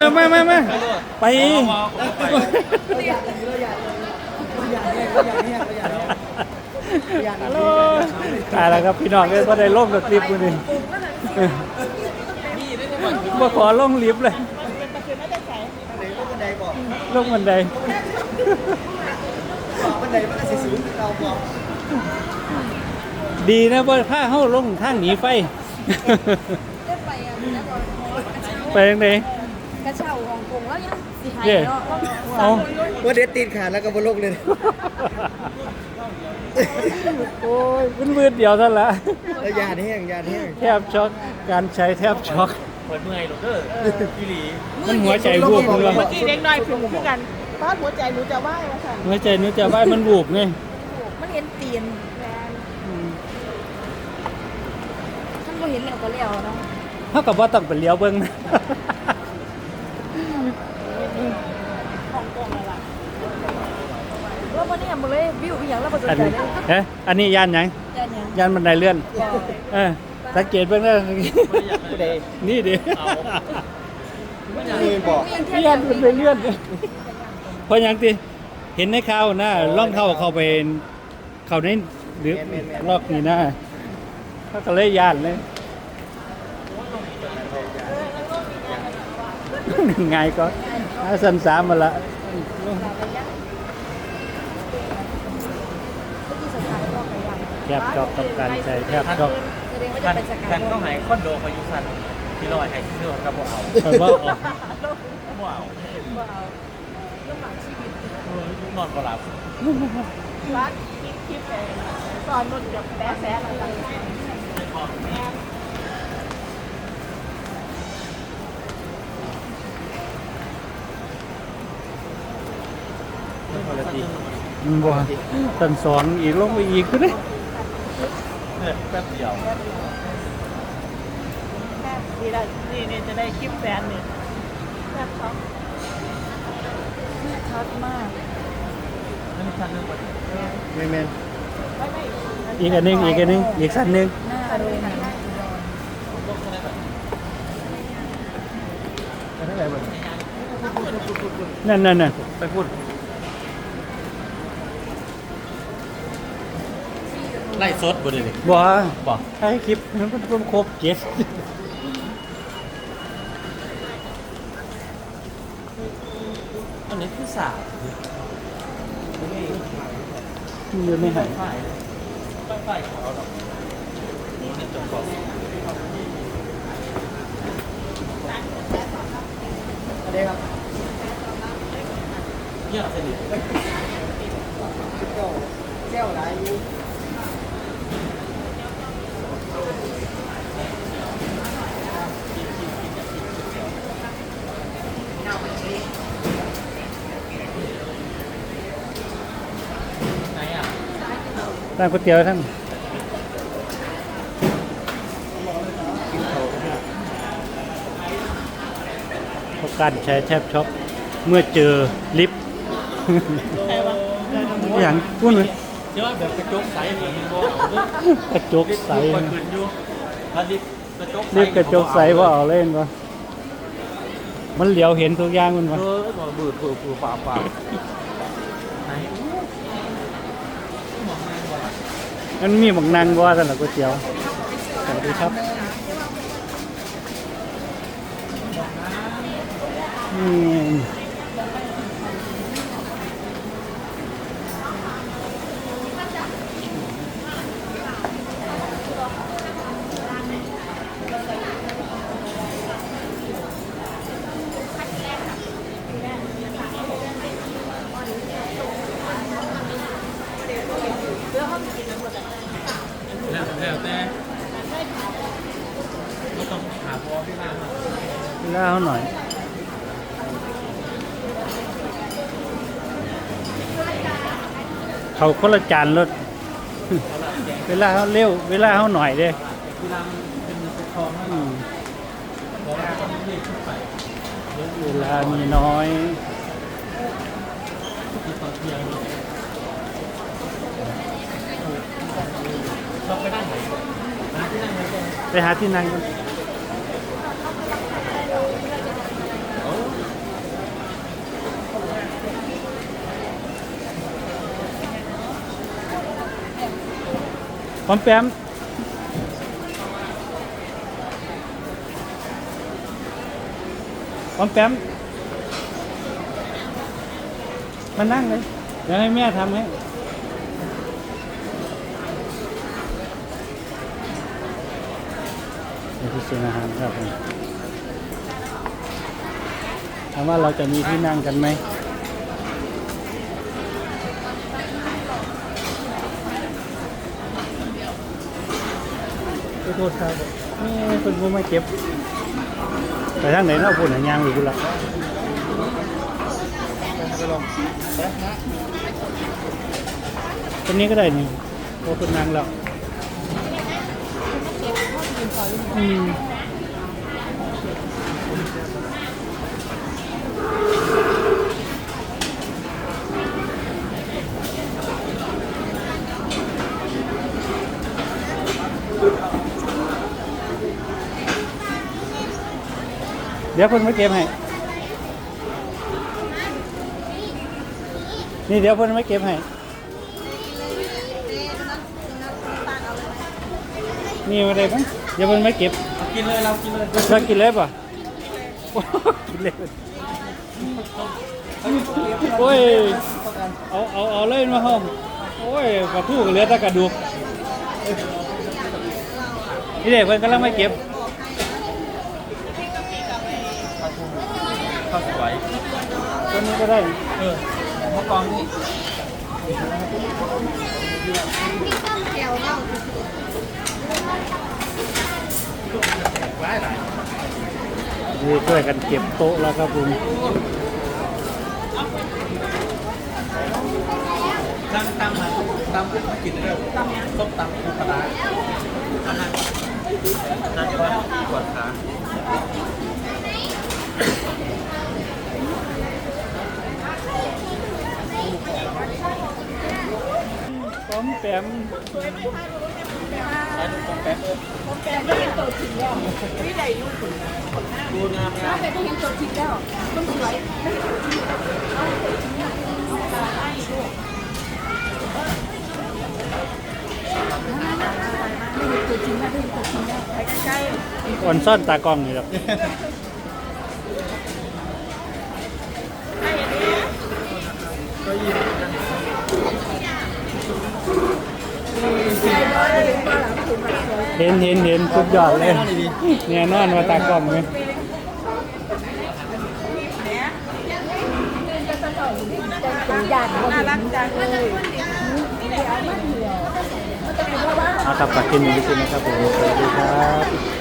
ไมามามาไปฮัลโหลตายแล้วครับพี่น้องเอ้ยพอได้ลงกับคลิปมือนี่มาขอลงลิฟต์เลยลงบันไดบันไดมันก็สิสูงเราบอกดีนะว่าผ้าเข้าลงทางหนีไฟไปยังไง กระเช้าของกงแล้วยังสิหายเย่เนาะเอาว่าเด็ดตีนขาดแล้วก็บนโลกเลยโอ้ยมันมืดเดียวเท่านั้นละแล้วยาแห้งยาแห้งแทบช็อกการใช้แทบช็อกเปิดเมื่อยหรอกเด้อพี่หลีมันหัวใจวูบเมืองเมื่อกี้เด็กน้อยพิมพ์คือกันป้าหัวใจหนูจะไหว้มาสั่นหัวใจนึกจะว่ามันวูบไงมันเห็นตีนแมนท่านก็เห็นแล้วก็แล้วเนาะเท่ากับว่าต้องไปเลี้ยวเบิ้งนะ ของกงอะไรล่ะ แล้ววันนี้มันเลยวิวอีหยังแล้วบ่สนอันใจนี้เลยเอ๊ะอันนี้ย่านหยังยันหยังย่านบันไดเลื่อน เออสังเกตเบื้องหน้าผู้ใดนี่ดินี่บอกย่านบันไดเลื่อนเพราะหยังติเห็นในข่าวนะล่องเข้าเข้าไปเข้าในหรือลอกนี่นะเขาก็เลยย่านเลยไงก็อาสันสามมาละ ที่สถานก็ ไปยังแทบช็อกกับการใช้แทบช็อกแสดงว่ากัจะนเป็นสกากัยนก็หายคอนโดพายุสันที่ลอยหายเชื่อกับบ่เอาเพราะว่าออกบ่เอาบ่เอาลำบากชีวิตนอนบ่หลับร้านคลิปคลิปเลยตอนนุ่นกับแบ๊ะแบ๊ะอะไรมันบ่สันสองอีกลงไปอีกก็ได้ เนี่ยแป๊บเดียวแค่ดีละนี่นี่จะได้คลิปแฟนเนี่ยแซ่บช็อกชัดมากนั่นชั้นนึงบ่ไม่แม่นไม่ไม่อีกอันนึงอีกอันนึงอีกสั้นหนึงหน้าเลยนนั่นนั่นน่ะไปพูด ไล่สดบ่ได้ดิบ่บ่ให้คลิปมันเป็นครบเจ็ดอันนี้คือสาวอยู่ในหันฝ่ายฝ่ายฝ่ายของเราหรอกนี่จบก่อนอะไรครับเยอะสนิทเจ้าเจ้าหลายอยู่ ไหนอะ ร้านก๋วยเตี๋ยวท่านเพราะการใช้แทบช็อกเมื่อเจอลิฟต์ใครวะอย่างพูดเลยเดี๋ยวแบบกระจกใสเหมือนบ่เอาเด้อกระจกใสลิฟต์มันขึ้นอยู่ถ้าลิฟต์กระจกใสลิฟต์กระจกใสว่าเอาเล่นวะมันเหลียวเห็นทุกอย่างมันเอวะอบ่บืดบืดบืดฝ่าฝ่าไหน มันมีบักนางว่าสำหรับก๋วยเตี๋ยวสวัสดีครับอืม แล้วแล้วแต่ก็ต้องหาพอที่ร้านเล่าหน่อยเขาคนละจานรถเวลาเขาเร็วเวลาเขาหน่อยเด้ที่ร้านเป็นเป็นทองอืมเพราะว่าต้อนเวลามีน้อย ไปหาที่นั่งกันอมแปมปอมแปมมานั่งเลยเดี๋ให้แม่ทำให้ นี่คือศูนย์อาหารครับผมถามว่าเราจะมีที่นั่งกันไหมขอโทษครับนี่เป็นผู้มาเก็บ ไปทางไหนเนาะพูดหางยางหรือบุละไปลงไปนะคนนี้ก็ได้นี่โอ้คนนางแล้ว อืมเดี๋ยวคนมาเก็บให้ นี่เดี๋ยวคนมาเก็บให้ นี่มาได้มั้งเดี๋ยวมันไม่เก็บกินเลยเรากินเลยเรากินเลยป่ะโอ้กินเลยโอ้ยเอาเอาเอาเลยมาห้องโอ้ยปลาทูก็เหลือแต่กระดูกนี่เด็กเพิ่นกำลังไม่เก็บข้าวสวยตัวนี้ก็ได้เออมะกองนี่ นี่ช่วยกันเก็บโต๊ะแล้วครับผมตั้งตั้งมาตั้งปุ๊บมากินเลยตั้งต้มตำปูปลาร้าอันนั้นนั่นก็ปวดขาป้อมแปล้วตรงแป๊บเออแกไม่เห็นตัวจริงแล้ววิไลลูกคุณดูงามงามแต่ก็เห็นตัวจริงแล้วมันสวย อ่อนซ่อนตากล้องนี่ครับ เห็นเห็นเห็นสุดยอดเลยเนี่ยนอนมาตากล้องไหมญาติน่ารักจังเลยเอาครับฝากกินหนึ่งชิ้นนะครับผมสวัสดีครับ